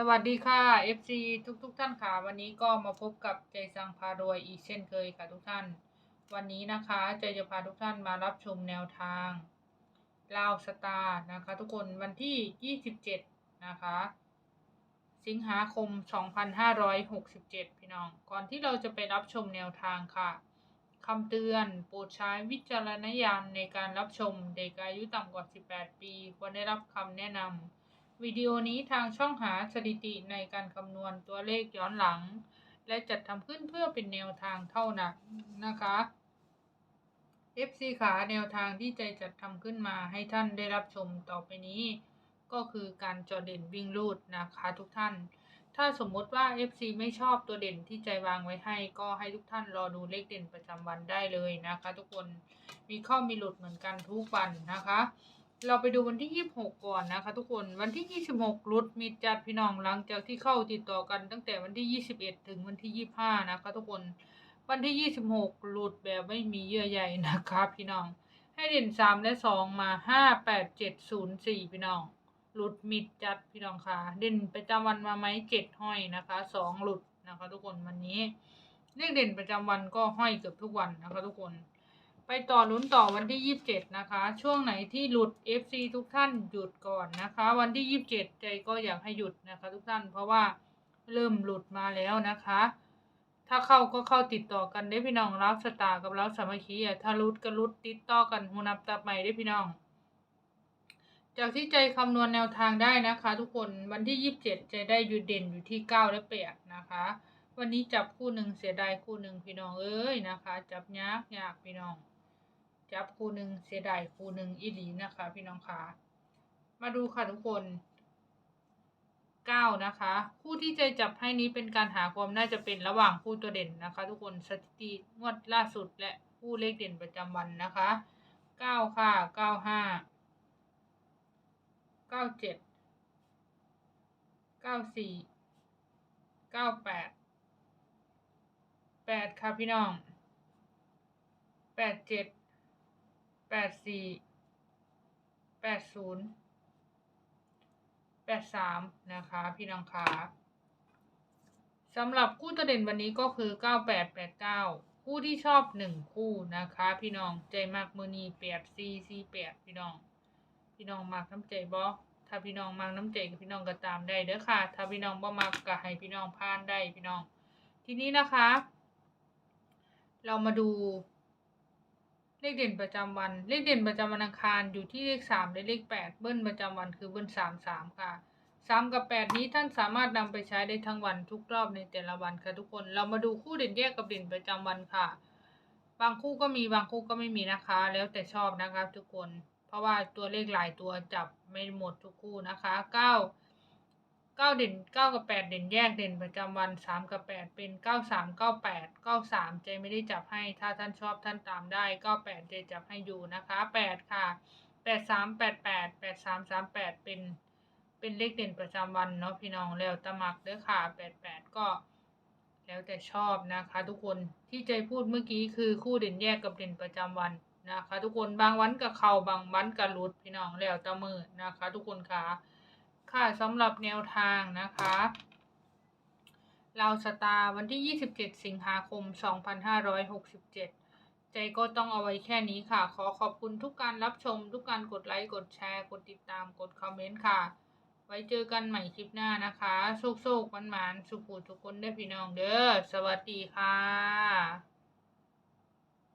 สวัสดีค่ะ FC ทุกทุกๆท่านค่ะ วันนี้ก็มาพบกับใจสังพารวยอีกเช่นเคยค่ะทุกท่าน วันนี้นะคะใจจะพาทุกท่านมารับชมแนวทางลาวสตาร์นะคะ ทุกคนวันที่ 27 นะคะ สิงหาคม 2567 พี่น้อง ก่อนที่เราจะไปรับชมแนวทางค่ะคำเตือนโปรดใช้วิจารณญาณในการรับชมเด็กอายุต่ำกว่า 18 ปี ควรได้รับคำแนะนำ วิดีโอนี้ทางช่องหาสถิติในการคำนวณตัวเลขย้อนหลัง และจัดทำขึ้นเพื่อเป็นแนวทางเท่านั้นนะคะ FC ขาแนวทางที่ใจจัดทำขึ้นมาให้ท่านได้รับชมต่อไปนี้ ก็คือการจอเด่นวิ่งรูดนะคะทุกท่าน ถ้าสมมติว่า FC ไม่ชอบตัวเด่นที่ใจวางไว้ให้ ก็ให้ทุกท่านรอดูเลขเด่นประจำวันได้เลยนะคะ ทุกคนมีเข้ามีหลุดเหมือนกันทุกวันนะคะ เราไปดูวันที่ 26 ก่อนนะคะ ทุกคนวันที่ 26รุดมีจัดพี่น้องหลังจากที่เข้าติดต่อกันตั้งแต่วันที่ 21 ถึงวันที่ 25 นะคะ ทุกคนวันที่ 26หลุดแบบไม่มีเยื่อใยนะคะ พี่น้อง ให้เด่น 3 และ 2 มา 5 8 7 0 4 พี่น้องหลุดมิดจัดพี่น้องค่ะเด่นประจำวันมาไหม7ห้อยนะคะ2หลุดนะคะ ทุกคนวันนี้เลขเด่นประจำวันก็ห้อยเกือบทุกวันนะคะ ทุกคน ไปต่อลุ้นต่อวันที่ 27 นะคะ ช่วงไหนที่หลุด FC ทุกท่านหยุดก่อนนะคะ วันที่ 27 ใจก็อยากให้หยุดนะคะทุกท่านเพราะว่าเริ่มหลุดมาแล้วนะคะ ถ้าเข้าก็เข้าติดต่อกันได้พี่น้องรับสตาร์กับรับสามัคคีอะถ้ารุดก็รุดติดต่อกันหูนับตับใหม่ได้พี่น้อง จากที่ใจคำนวณแนวทางได้นะคะ ทุกคนวันที่ 27 ใจได้อยู่เด่นอยู่ที่ 9 และ8นะคะวันนี้จับคู่หนึ่งเสียดายคู่หนึ่งพี่น้องเอ้ยนะคะ จับยากยากพี่น้อง จับคู่หนึ่งเสียดายคู่หนึ่งอีหลีนะคะ พี่น้องคะมาดูค่ะทุกคนเก้านะคะ คู่ที่ใจจับให้นี้เป็นการหาความน่าจะเป็นระหว่างคู่ตัวเด่นนะคะ ทุกคนสถิติงวดล่าสุดและคู่เลขเด่นประจำวันนะคะเก้าค่ะเก้าห้าเก้าเจ็ดเก้าสี่เก้าแปดแปดค่ะพี่น้องแปดเจ็ด แปดสี่แปดศูนย์แปดสามนะคะ พี่น้องคะสำหรับคู่ตัวเด่นวันนี้ก็คือเก้าแปดแปดเก้าคู่ที่ชอบหนึ่งคู่นะคะ พี่น้องใจมากมือนีแปดสี่สี่แปดพี่น้อง พี่น้องมากน้ำใจบอถ้าพี่น้องมากน้ำใจกับพี่น้องก็ตามได้เด้อค่ะ ถ้าพี่น้องบ่มากก็ให้พี่น้องพานได้พี่น้อง ทีนี้นะคะ เรามาดู เลขเด่นประจำวัน เลขเด่นประจำวันอังคารอยู่ที่เลขสามและเลขแปดเบิ้ลประจำวันคือเบิ้ลสามสามค่ะสามกับแปดนี้ท่านสามารถนำไปใช้ได้ทั้งวันทุกรอบในแต่ละวันค่ะทุกคน เรามาดูคู่เด่นแยกกับเด่นประจำวันค่ะ บางคู่ก็มีบางคู่ก็ไม่มีนะคะ แล้วแต่ชอบนะคะทุกคน เพราะว่าตัวเลขหลายตัวจับไม่หมดทุกคู่นะคะเก้า เก้าเด่นเก้ากับแปดเด่นแยกเด่นประจำวันสามกับแปดเป็นเก้าสามเก้าแปดเก้าสามใจไม่ได้จับให้ ถ้าท่านชอบท่านตามได้เก้าแปดใจจับให้อยู่นะคะแปดค่ะแปดสามแปดแปดแปดสามสามแปดเป็นเป็นเลขเด่นประจำวันเนาะพี่น้องแล้วตะมักเด้อค่ะแปดแปดก็ แล้วแต่ชอบนะคะ ทุกคนที่ใจพูดเมื่อกี้คือคู่เด่นแยกกับเด่นประจำวันนะคะ ทุกคนบางวันกับเข่าบางวันกับหลุดพี่น้องแล้วตะมือนะคะ ทุกคนค่ะ ค่ะสำหรับแนวทางนะคะ เราสตาร์วันที่ 27 สิงหาคม 2567 ใจก็ต้องเอาไว้แค่นี้ค่ะ ขอขอบคุณทุกการรับชม ทุกการกดไลค์ กดแชร์ กดติดตาม กดคอมเมนต์ค่ะ ไว้เจอกันใหม่คลิปหน้านะคะโชคโชคมันหมานสุขูทุกคนได้พี่น้องเด้อ สวัสดีค่ะ